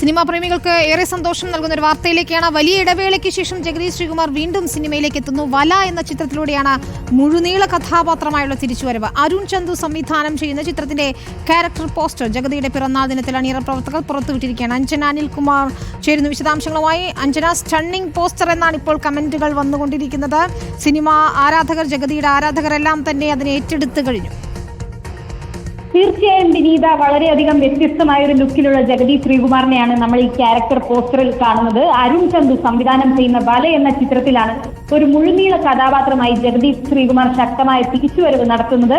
Cinema പ്രേമികൾക്ക് ഏറെ സന്തോഷം നൽകുന്ന ഒരു വാർത്തയിലേക്കാണ്. വലിയ ഇടവേളയ്ക്ക് ശേഷം ജഗദീഷ് ശ്രീകുമാർ വീണ്ടും സിനിമയിലേക്ക് എത്തുന്നു. വല എന്ന ചിത്രത്തിലൂടെയാണ് മുഴുനീള കഥാപാത്രമായുള്ള തിരിച്ചുവരവ്. അരുൺ ചന്തു സംവിധാനം ചെയ്യുന്ന ചിത്രത്തിന്റെ ക്യാരക്ടർ പോസ്റ്റർ ജഗതിയുടെ പിറന്നാൾ ദിനത്തിൽ അണിയറ പ്രവർത്തകർ പുറത്തുവിട്ടിരിക്കുകയാണ്. അഞ്ജന അനിൽകുമാർ ചേരുന്നു വിശദാംശങ്ങളുമായി. അഞ്ജന സ്റ്റണ്ണിംഗ് പോസ്റ്റർ എന്നാണ് ഇപ്പോൾ കമന്റുകൾ വന്നുകൊണ്ടിരിക്കുന്നത്. സിനിമ ആരാധകർ ജഗതിയുടെ ആരാധകരെല്ലാം തന്നെ അതിനെ ഏറ്റെടുത്തു കഴിഞ്ഞു. തീർച്ചയായും വിനീത വളരെയധികം വ്യത്യസ്തമായ ഒരു ലുക്കിലുള്ള ജഗദീഷ് ശ്രീകുമാറിനെയാണ് നമ്മൾ ഈ ക്യാരക്ടർ പോസ്റ്ററിൽ കാണുന്നത്. അരുൺ ചന്തു സംവിധാനം ചെയ്യുന്ന വല എന്ന ചിത്രത്തിലാണ് ഒരു മുഴുനീള കഥാപാത്രമായി ജഗദീഷ് ശ്രീകുമാർ ശക്തമായ തിരിച്ചുവരവ് നടത്തുന്നത്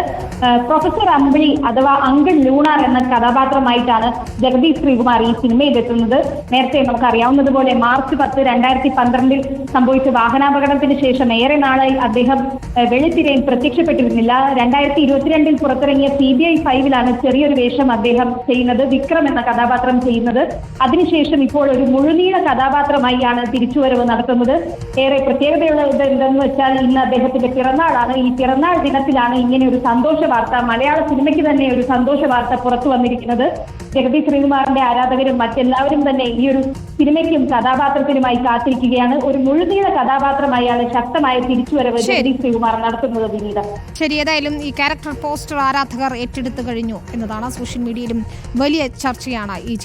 പ്രൊഫസർ അമ്പിളി അഥവാ അങ്കിൾ ലൂണാർ എന്ന കഥാപാത്രമായിട്ടാണ് ജഗദീഷ് ശ്രീകുമാർ ഈ സിനിമയിൽ എത്തുന്നത് നേരത്തെ നമുക്ക് അറിയാവുന്നതുപോലെ മാർച്ച് പത്ത് രണ്ടായിരത്തി പന്ത്രണ്ടിൽ സംഭവിച്ച വാഹനാപകടത്തിന് ശേഷം ഏറെ നാളായി അദ്ദേഹം വെളിത്തിരയിൽ പ്രത്യക്ഷപ്പെട്ടിരുന്നില്ല. രണ്ടായിരത്തി ഇരുപത്തിരണ്ടിൽ പുറത്തിറങ്ങിയ സി ബി ഐ ഫൈവിലാണ് ചെറിയൊരു വേഷം അദ്ദേഹം ചെയ്യുന്നത് വിക്രം എന്ന കഥാപാത്രം ചെയ്യുന്നത്. അതിനുശേഷം ഇപ്പോൾ ഒരു മുഴുനീള കഥാപാത്രമായി ആണ് തിരിച്ചുവരവ് നടത്തുന്നത്. ഏറെ പ്രത്യേകതയുള്ള ഇത് എന്തെന്ന് വെച്ചാൽ ഇന്ന് അദ്ദേഹത്തിന്റെ പിറന്നാളാണ്. ഈ പിറന്നാൾ ദിനത്തിലാണ് ഇങ്ങനെ ഒരു സന്തോഷ വാർത്ത മലയാള സിനിമയ്ക്ക് തന്നെ ഒരു സന്തോഷ വാർത്ത പുറത്തു വന്നിരിക്കുന്നത്. ജഗതി ശ്രീകുമാറിന്റെ ആരാധകരും മറ്റെല്ലാവരും തന്നെ ഈ ഒരു സിനിമയ്ക്കും കഥാപാത്രത്തിനുമായി കാത്തിരിക്കുകയാണ്. ഒരു മുഴുനീള കഥാപാത്രമായാണ് ശക്തമായ തിരിച്ചുവരവ് ജഗതി ശ്രീകുമാർ നടത്തുന്നത് വിനീത. ശരി ഏതായാലും ഈ ക്യാരക്ടർ പോസ്റ്റർ ആരാധകർ ഏറ്റെടുത്തു കഴിഞ്ഞു എന്നതാണ് സോഷ്യൽ മീഡിയയിലും വലിയ ചർച്ചയാണ് ഈ